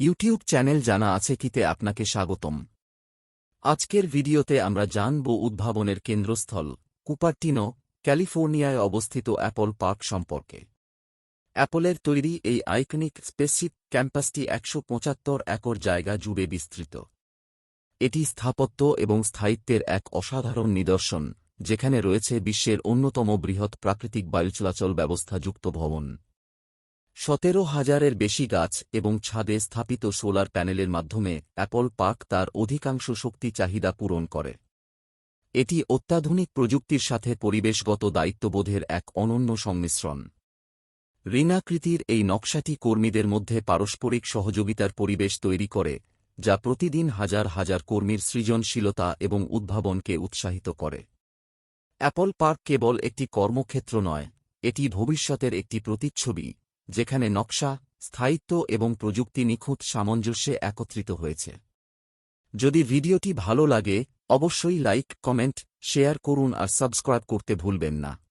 YouTube channel জানা আছে কিতে আপনাকে স্বাগতম। আজকের ভিডিওতে আমরা জানব উদ্ভাবনের কেন্দ্রস্থল, কুপারটিনো, ক্যালিফোর্নিয়ায় অবস্থিত অ্যাপল পার্ক সম্পর্কে। অ্যাপলের তৈরি এই আইকনিক স্পেসশিপ ক্যাম্পাসটি একশো পঁচাত্তর একর জায়গা জুড়ে বিস্তৃত। এটি স্থাপত্য এবং স্থায়িত্বের এক অসাধারণ নিদর্শন, যেখানে রয়েছে বিশ্বের অন্যতম বৃহৎ প্রাকৃতিক বায়ু চলাচল ব্যবস্থাযুক্ত ভবন। সতেরো হাজারের বেশি গাছ এবং ছাদে স্থাপিত সোলার প্যানেলের মাধ্যমে অ্যাপল পার্ক তার অধিকাংশ শক্তি চাহিদা পূরণ করে। এটি অত্যাধুনিক প্রযুক্তির সাথে পরিবেশগত দায়িত্ববোধের এক অনন্য সংমিশ্রণ। ঋণাকৃতির এই নকশাটি কর্মীদের মধ্যে পারস্পরিক সহযোগিতার পরিবেশ তৈরি করে, যা প্রতিদিন হাজার হাজার কর্মীর সৃজনশীলতা এবং উদ্ভাবনকে উৎসাহিত করে। অ্যাপল পার্ক কেবল একটি কর্মক্ষেত্র নয়, এটি ভবিষ্যতের একটি প্রতিচ্ছবি। যেখানে নকশা, স্থায়িত্ব এবং প্রযুক্তি নিখুঁত সামঞ্জস্যে একত্রিত হয়েছে। যদি ভিডিওটি ভালো লাগে, অবশ্যই লাইক, কমেন্ট, শেয়ার করুন আর সাবস্ক্রাইব করতে ভুলবেন না।